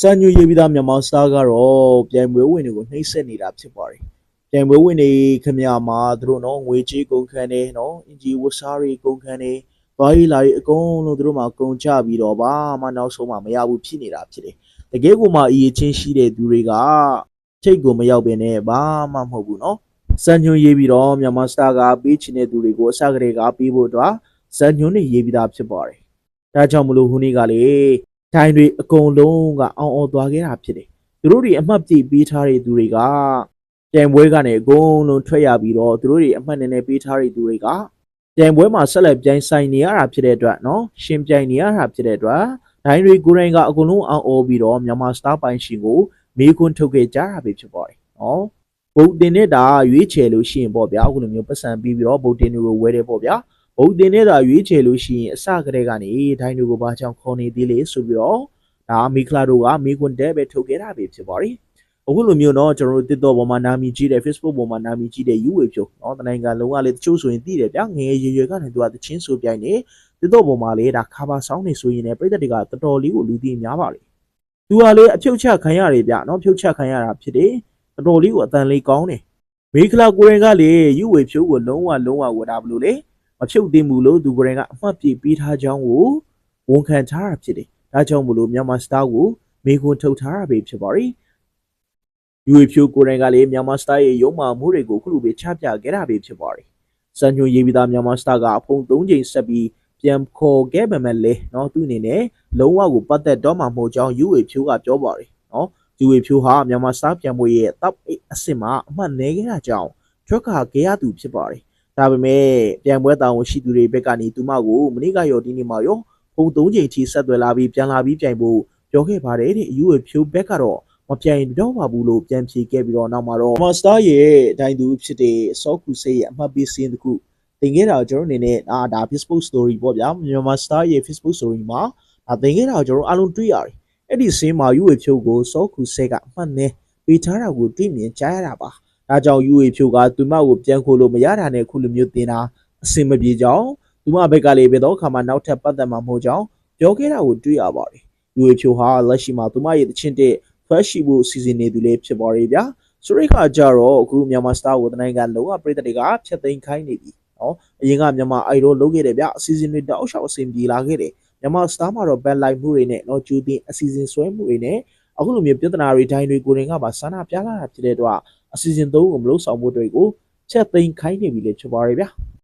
စံညူရေးပြီးသားမြန်မာစတားကတော့ပြိုင်ပွဲဝင်တွေကိုနှိမ့်ဆက်နေတာဖြစ်ပါတယ်ပြိုင်ပွဲဝင်တွေခင်ဗျာမှာသူတို့နော်ငွေကြေးကုန်ခန်းနေနော်အင်ဂျီဝတ်စားတွေကုန်ခန်းနေဘာကြီးလာကြီးအကုန်လုံးသူတို့မှာကုန်ကြပြီးတော့ဘာမှနောက်ဆုံးမှမရဘူးဖြစ်နေတာဖြစ်တယ်တကယ်ကိုမှအရေးချင်းရှိတဲ့သူတွေကထိတ်ကိုမရောက်ပင်နဲ့ဘာမှမဟုတ်ဘူးနော်စံညွှန်းရေးပြီးတော့မြန်မာစတာကပေးချင်တဲ့သူတွေကိုအစကတည်းကပေးဖို့အတွက်စံညွှန်းတွေရေးပြီးသားဖြစ်ပါတယ်ဒါကြောင့်မလို့ဟိုနေ့ကလေ ဒိုင်တွေအကုန်လုံးကအောင်အောင်သွားခဲ့တာဖြစ်တယ်သူတို့တွေအမှတ်ပြည့်ပေးထားတဲ့သူတွေကပြိုင်ပွဲကနေအကုန်လုံးထွက်ရပြီးတော့သူတို့တွေအမှတ်နည်းနည်းပေးထားတဲ့သူတွေကပြိုင်ပွဲမှာဆက်လက်ပြိုင်ဆိုင်နေရတာဖြစ်တဲ့အတွက်နော်ရှင်ပြိုင်နေရတာဖြစ်တဲ့အတွက်ဒိုင်တွေကိုယ်တိုင်ကအကုန်လုံးအောင်အောပြီးတော့မြန်မာစတားပိုင်ရှင်ကိုမေးခွန်းထုတ်ခဲ့ကြတာပဲဖြစ်ပါတယ်နော်ဗုဒ္ဓတင်နဲ့ဒါရွေးချယ်လို့ရှိရင်ပေါ့ဗျာအခုလိုမျိုးပတ်စံပြီးပြီးတော့ဗုဒ္ဓတင်တွေကိုဝဲတယ်ပေါ့ဗျာ ဘုတ်တင်နဲ့သာရွေးချယ်လို့ရှိရင်အစကတည်းကနေဒိုင်းတွေကိုဘာကြောင့်ခေါ်နေသေးလဲဆိုပြီးတော့ဒါမီကလာတို့ကမီကွန်တဲပဲထုတ်ခဲ့တာပဲဖြစ်ပါတယ်အခုလိုမျိုးเนาะကျွန်တော်တို့ TikTok ပေါ်မှာနာမည်ကြီးတယ် Facebook ပေါ်မှာနာမည်ကြီးတယ် YouTube ဖြို့เนาะတနိုင်ငံလုံးကလည်းတချို့ဆိုရင်သိတယ်ဗျာငယ်ရွယ်ရွယ်ကနေသူကတချင်းဆိုပြိုင်နေ TikTok ပေါ်မှာလည်းဒါခါပါဆောင်းနေဆိုရင်လည်းပြည်သက်တွေကတော်တော်လေးကိုလူသိများပါလေသူကလည်းအဖြုတ်ချခံရတယ်ဗျာเนาะဖြုတ်ချခံရတာဖြစ်တယ်တော်တော်လေးကိုအတန်လေးကောင်းတယ်မီကလာကိုရင်ကလေ YouTube ဖြို့ကိုလုံးဝလုံးဝဝတာဘလို့လေ မ ဖြုတ်သိမ်းဘူးလို့သူကိုယ်တိုင်ကအမှတ်ပြပေးထားကြောင်းကိုဝန်ခံထားတာဖြစ်တယ်။ဒါကြောင့်မလို့မြန်မာစတားကိုမေခွန်းထုတ်ထားတာပဲဖြစ်ပါရီ။ယူဖြိုကိုယ်တိုင်ကလည်းမြန်မာစတားရဲ့ရုံမာမှုတွေကိုခုလိုပဲချပြခဲ့တာပဲဖြစ်ပါရီ။စံညွှန်ရေးပြီးသားမြန်မာစတားကအဖုံ၃ချိန်ဆက်ပြီးပြန်ခေါ်ခဲ့ပေမဲ့လေနော်သူအနေနဲ့လုံးဝကိုပတ်သက်တော့မှမဟုတ်ကြောင်းယူဖြိုကပြောပါရီ။နော်ယူဖြိုဟာမြန်မာစတားပြန်ပွဲရဲ့ top 8အဆင့်မှာအမှတ်နေခဲ့တာကြောင့်ထွက်ခါခဲ့ရသူဖြစ်ပါရီ။ ဒါပေမဲ့ပြန်ပွဲတာဝန်ရှိသူတွေဘက်ကနေသူမကိုမနေ့ကရောဒီနေ့မှရောဖုံ၃ချိန်ထိဆက်သွယ်လာပြီးပြန်လာပြီးပြိုင်ဖို့ပြောခဲ့ပါတယ်တဲ့အယူအဖြိုးဘက်ကတော့မပြိုင်တော့ပါဘူးလို့ပြန်ဖြေခဲ့ပြီးတော့နောက်မှာတော့မစတာရဲ့ဒိုင်သူဖြစ်တဲ့ဆော့ကူဆေးရဲ့အမှတ်ပေးစင်းတစ်ခုတင်ခဲ့တာကျွန်တော်အနေနဲ့အာဒါ Facebook story ပေါ့ဗျာမြန်မာစတာရဲ့ Facebook story မှာဒါတင်ခဲ့တာကျွန်တော်အားလုံးတွေ့ရတယ်အဲ့ဒီစင်းမှာယူအဖြိုးကိုဆော့ကူဆေးကအမှတ်နဲ့ပေးထားတာကိုတွေ့မြင်ကြားရတာပါ ဒါကြောင့် UA ဖြိုကသူမကိုပြန်ခိုးလို့မရတာနဲ့ခုလိုမျိုးတင်တာအဆင်မပြေကြောင်းသူမဘက်ကလည်းဘယ်တော့ခါမှနောက်ထပ်ပတ်သက်မှာမဟုတ်ကြောင်းပြောခဲ့တာကိုတွေ့ရပါတယ်။ UA ဖြိုဟာလက်ရှိမှာသူမရဲ့တချင်းတဲ့ fresh ရှိဖို့စီစဉ်နေသူလေးဖြစ်ပါတယ်ဗျာ။ဆိုရိခါကြတော့အခုမြန်မာစတာကိုတနိုင်ငံလုံးဝပြည်သက်တွေကဖျက်သိမ်းခိုင်းနေပြီ။နော်အရင်ကမြန်မာ idol လုပ်ခဲ့တယ်ဗျအစီအစဉ်တွေတောက်လျှောက်အဆင်ပြေလာခဲ့တယ်။မြန်မာစတာမှာတော့ bad light မှုတွေနဲ့နော်ကျူတင်အစီအစဉ်ဆွဲမှုတွေနဲ့အခုလိုမျိုးပြဿနာတွေတိုင်းတွေကိုယ်တိုင်ကပါဆန္ဒပြလာတာဖြစ်တဲ့အတွက် အစီအစဉ်3ကိုမလို့ဆောင်ဖို့အတွက်ကိုချက်သိမ်းခိုင်းနေပြီလေဖြစ်ပါရဲ့ဗျာ